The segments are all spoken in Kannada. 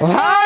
ಹಾಡುದಾರ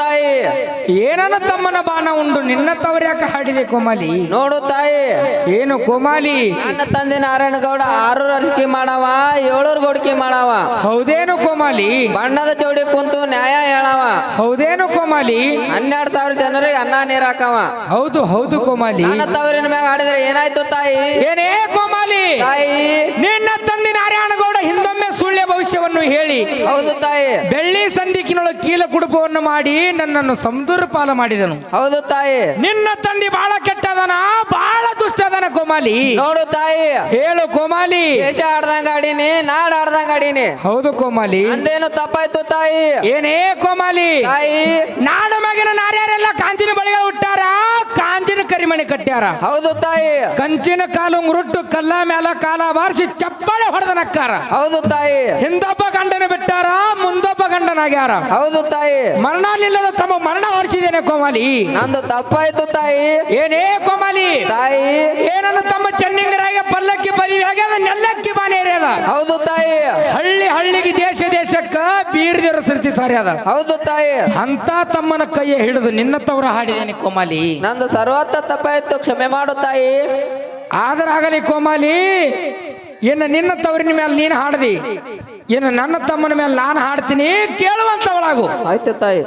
ತಾಯಿ ಏನನ ತಮ್ಮನ ಬಾಣ ಉಂಡು? ನಿನ್ನ ತವರ್ಯಾಕ ಹಾಡಿದೆ ಕೋಮಾಲಿ? ನೋಡು ತಾಯಿ. ಏನು ಕೋಮಾಲಿ? ನನ್ನ ತಂದೆ ನಾರಾಯಣಗೌಡ ಆರು ಅರ್ಸಿಕೆ ಮಾಡವ ಏಳೂರು ಗೋಡಿಕೆ ಮಾಡವ. ಹೌದೇನು ಕೋಮಾಲಿ? ಬಣ್ಣದ ಚೌಡಿ ಕುಂತು ನ್ಯಾಯ ಹೇಳವ. ಹೌದೇನು ಕೋಮಾಲಿ? ಹನ್ನೆರಡು ಸಾವಿರ ಜನರಿಗೆ ಅನ್ನ ನೀರ್ ಹಾಕವ. ಹೌದು ಹೌದು ಕೋಮಾಲಿ. ನನ್ನ ತವರಿನ ಮ್ಯಾಗ ಹಾಡಿದ್ರೆ ಏನಾಯ್ತು ತಾಯಿ? ಏನೇ ಕೋಮಾಲಿ? ತಾಯಿ. ನಿನ್ನ ಹೇಳಿ. ಹೌದು ತಾಯಿ. ಬೆಳ್ಳಿ ಸಂದಿಕಿನೊಳಗೆ ಕೀಲ ಕುಡುಪವನ್ನು ಮಾಡಿ ನನ್ನನ್ನು ಸಮುದ್ರ ಪಾಲ ಮಾಡಿದನು. ಹೌದು ತಾಯಿ. ನಿನ್ನ ತಂದೆ ಬಹಳ ಕೆಟ್ಟದನ ಬಹಳ ದುಷ್ಟದನ ಕೋಮಾಲಿ ನೋಡು ತಾಯಿ. ಹೇಳು ಕೋಮಾಲಿ ದೇಶ ಆಡ್ದಂಗ ಆಡೀನಿ ನಾಡ ಆಡ್ದಂಗ ಆಡೀನಿ. ಹೌದು ಕೋಮಾಲಿ ಅಂದೇನು ತಪ್ಪಾಯ್ತು ತಾಯಿ? ಏನೇ ಕೋಮಾಲಿ ತಾಯಿ. ನಾಡ ಮಗಿನ ನಾರ್ಯಾರೆಲ್ಲ ಕಾಂಚಿನ ಬಳಿಗೆ ಹುಟ್ಟಾರ ಕಾಂಚಿನ ಕರಿಮಣಿ ಕಟ್ಟ್ಯಾರ. ಹೌದು ತಾಯಿ. ಕಂಚಿನ ಕಾಲು ಮುರುಟ್ಟು ಕಲ್ಲ ಮ್ಯಾಲ ಕಾಲ ಬಾರಿಸಿ ಚಪ್ಪಾಳೆ ಹೊಡೆದ ನಕ್ಕಾರ. ಹೌದು ತಾಯಿ. ಹಿಂದೊಬ್ಬ ಗಂಡನ ಬಿಟ್ಟಾರ ಮುಂದೊಬ್ಬ ಗಂಡನಾಗ್ಯಾರ. ಹೌದು ತಾಯಿ. ಮರಣ ನಿಲ್ಲದ ತಮ್ಮ ಮರಣ ಹೊರಿಸಿದ್ದೇನೆ ಕೋಮಾಲಿ. ನಂದು ತಪ್ಪಾಯ್ತು ತಾಯಿ. ಏನೇ ಕೋಮಾಲಿ. ತಾಯಿ. ಏನನ್ನ ತಮ್ಮ ಚೆನ್ನಿಂಗರಾಗ ಪಲ್ಲಕ್ಕಿ ಬದಿವ್ಯಾಗ ನೆಲ್ಲಕ್ಕಿ ಬಾನೇರ್ಯದ ಹೌದು ತಾಯಿ. ಹಳ್ಳಿ ಹಳ್ಳಿಗೆ ದೇಶ ದೇಶಕ್ಕ ಬೀರ್ದಿರೋ ಸೃತಿ ಸಾರಿ ಅದ. ಹೌದು ತಾಯಿ. ಅಂತ ತಮ್ಮನ ಕೈಯ ಹಿಡಿದು ನಿನ್ನ ತವರ ಹಾಡಿದೇನೆ ಕೋಮಾಲಿ. ನಂದು ಸರ್ವತ್ತ ತಪ್ಪಾಯ್ತು ಕ್ಷಮೆ ಮಾಡು ತಾಯಿ. ಆದರಾಗಲಿ ಕೋಮಾಲಿ ಇನ್ನು ನಿನ್ನ ತವರಿನ ಮೇಲೆ ನೀನು ಹಾಡ್ದಿ? ಏನು ನನ್ನ ತಮ್ಮನ ಮೇಲೆ ನಾನು ಹಾಡ್ತೀನಿ ಕೇಳುವಂತವಳಾಗು. ಆಯ್ತು ತಾಯಿ.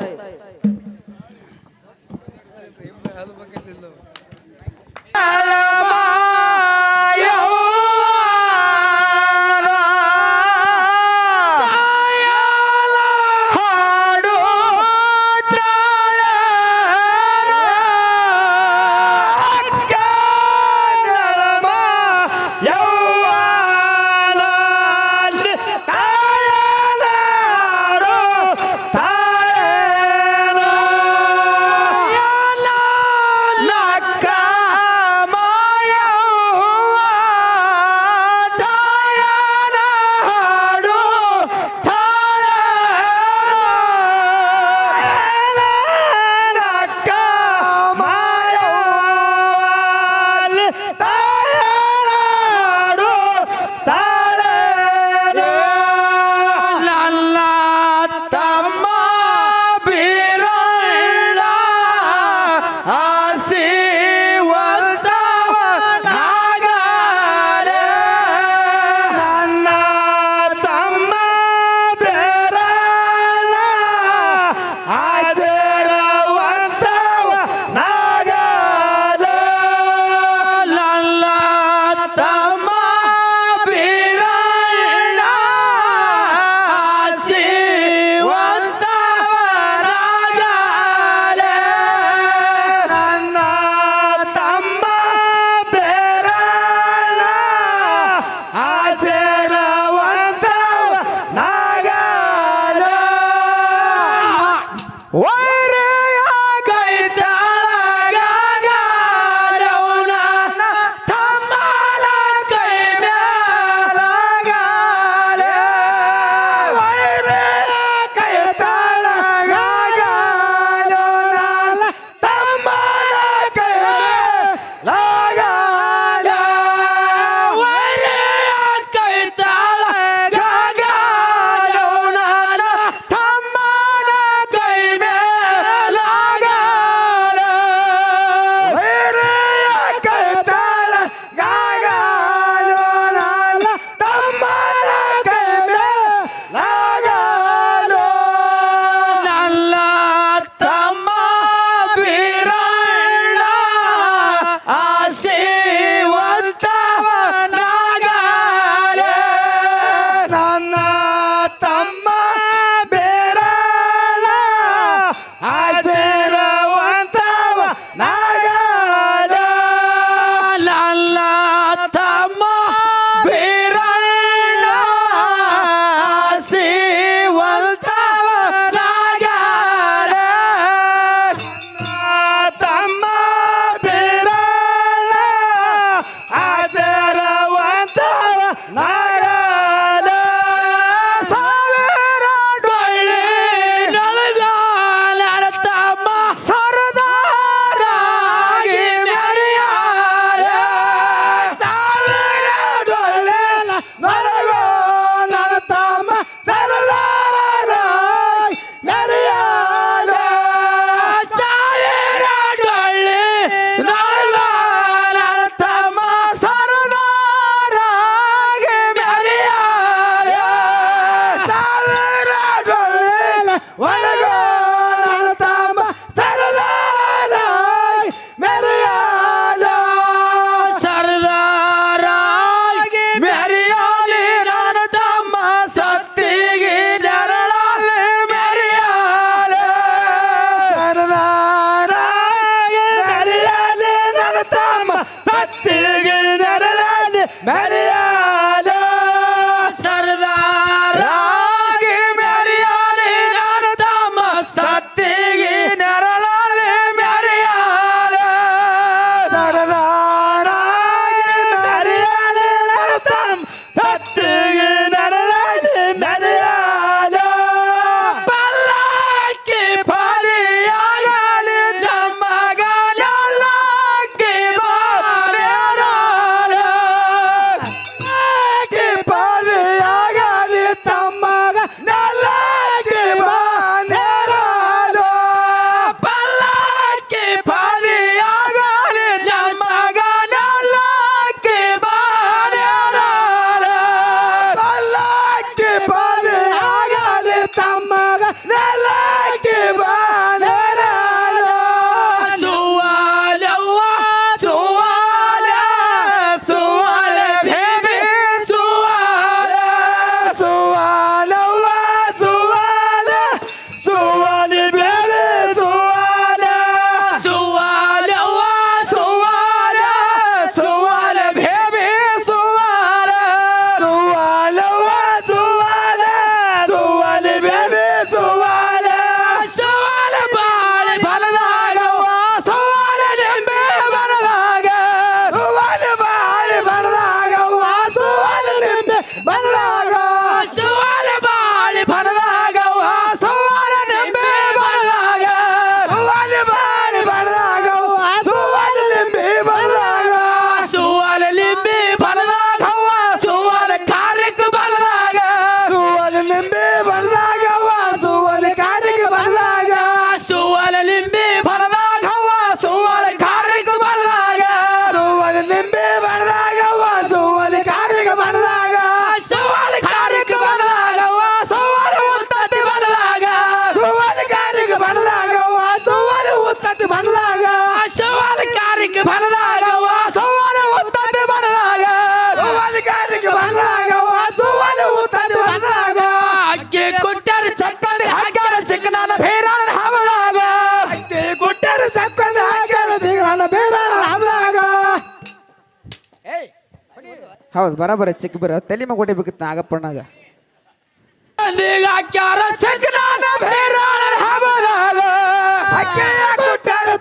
Why? ಹೌದು ಬರಾಬರ ಚಿಕ್ಕ ಬರ ತಲೆ ಮಗ ಹೊಡಿಬೇಕಿತ್ತು ನಾಗಪ್ಪಣ್ಣಾಗ.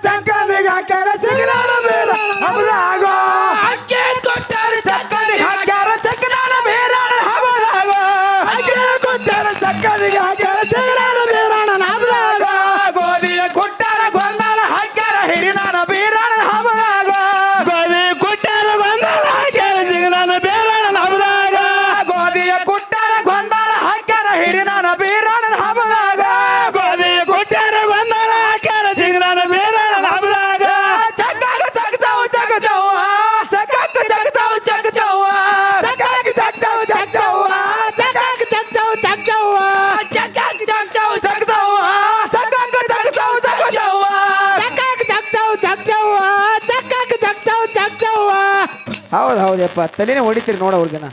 ಚಂಕನಿಗೆ ಹಾಕ್ಯಾರ ಸ್ವಲ್ಪ ತಲೆನೇ ಹೊಡಿತೀರಿ ನೋಡ ಅವ್ರಿಗೆನ